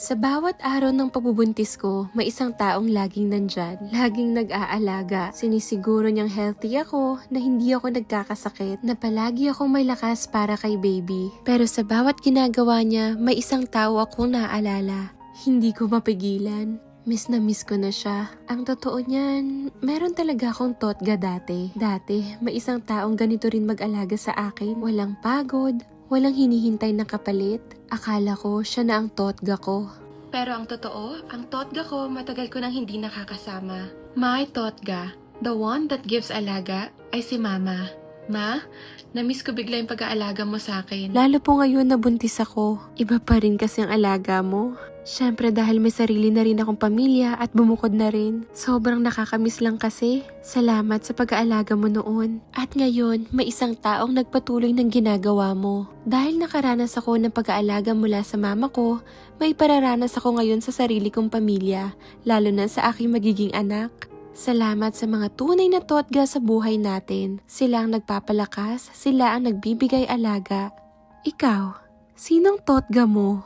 Sa bawat araw ng pabubuntis ko, may isang taong laging nandyan. Laging nag-aalaga. Sinisiguro niyang healthy ako, na hindi ako nagkakasakit, na palagi ako may lakas para kay baby. Pero sa bawat ginagawa niya, may isang tao akong naaalala. Hindi ko mapigilan. Miss na miss ko na siya. Ang totoo niyan, meron talaga akong totga dati. Dati, may isang taong ganito rin mag-alaga sa akin. Walang pagod, walang hinihintay na kapalit. Akala ko siya na ang totga ko. Pero ang totoo, ang totga ko matagal ko nang hindi nakakasama. My totga, the one that gives alaga, ay si mama. Ma, namiss ko bigla yung pag-aalaga mo sa akin. Lalo po ngayon nabuntis ako. Iba pa rin kasi ang alaga mo. Siyempre dahil may sarili na rin akong pamilya at bumukod na rin. Sobrang nakakamiss lang kasi. Salamat sa pag-aalaga mo noon. At ngayon, may isang taong nagpatuloy ng ginagawa mo. Dahil nakaranas ako ng pag-aalaga mula sa mama ko, may pararanas ako ngayon sa sarili kong pamilya, lalo na sa aking magiging anak. Salamat sa mga tunay na totga sa buhay natin. Sila ang nagpapalakas, sila ang nagbibigay alaga. Ikaw, sinong totga mo?